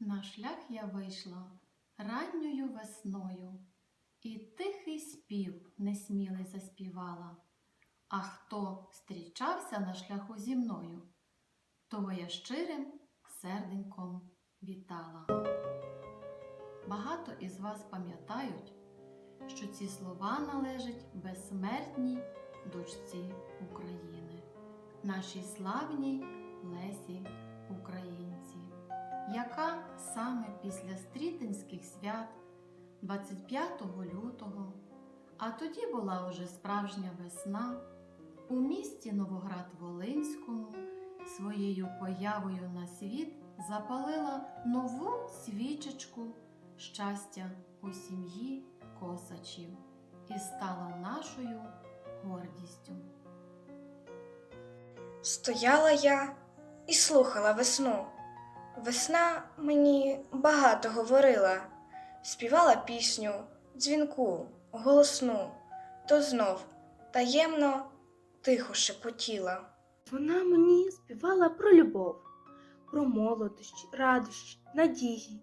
На шлях я вийшла ранньою весною, і тихий спів несмілий заспівала. А хто зустрічався на шляху зі мною, того я щирим серденьком вітала. Багато із вас пам'ятають, що ці слова належать безсмертній дочці України, нашій славній Лесі Українці, яка саме після стрітинських свят 25 лютого, а тоді була уже справжня весна, у місті Новоград-Волинському своєю появою на світ запалила нову свічечку щастя у сім'ї косачів і стала нашою гордістю. Стояла я і слухала весну. Весна мені багато говорила, співала пісню, дзвінку, голосну, то знов таємно тихо шепотіла. Вона мені співала про любов, про молодощі, радощі, надії.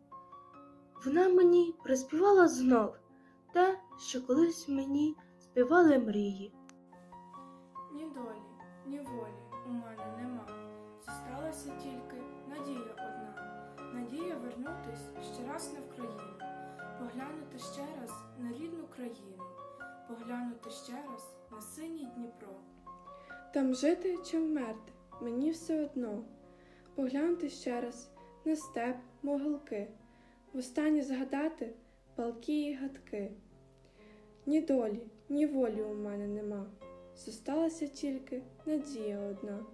Вона мені приспівала знов те, що колись мені співали мрії. Ні долі, ні волі у мене нема. Зосталася тільки раз на Вкраїну, поглянути ще раз на рідну країну, поглянути ще раз на синій Дніпро. Там жити чи вмерти, мені все одно. Поглянути ще раз на степ, могилки, востаннє згадати палки і гадки. Ні долі, ні волі у мене нема. Зосталася тільки надія одна.